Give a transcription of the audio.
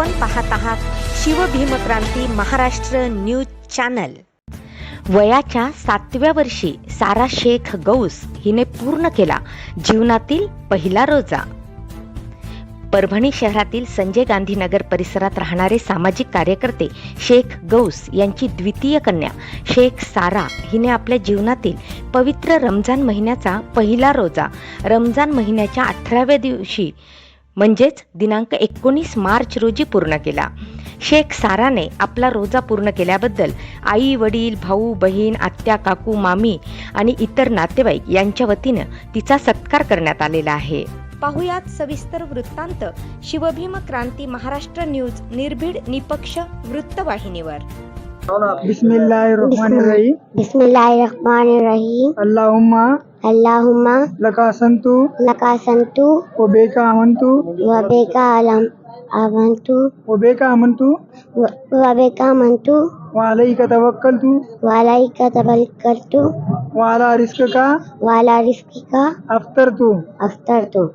आपण पाहत आहात शिवभीमक्रांती महाराष्ट्र न्यूज चॅनल. वयाच्या सातव्या वर्षी सारा शेख गौस हिने पूर्ण केला जीवनातील पहिला रोजा. परभणी शहरातील संजय गांधी नगर परिसरात राहणारे सामाजिक कार्यकर्ते शेख गौस यांची द्वितीय कन्या शेख सारा हिने आपल्या जीवनातील पवित्र रमजान महिन्याचा पहिला रोजा. रमजान महिन्याच्या अठराव्या दिवशी म्हणजेच दिनांक एकोणीस मार्च रोजी पूर्ण केला. शेख साराने आपला रोजा पूर्ण केल्याबद्दल आई वडील भाऊ बहीण आत्या काकू मामी आणि इतर नातेवाईक यांच्या वतीनं तिचा सत्कार करण्यात आलेला आहे. पाहुयात सविस्तर वृत्तांत शिवभीम क्रांती महाराष्ट्र न्यूज निर्भीड निपक्ष वृत्तवाहिनीवर. बिस्मिल्लाहिर्रहमानिर्रहीम। बिस्मिल्लाहिर्रहमानिर्रहीम। अल्लाहुम्मा। अफ्तर तू अफ्तर तू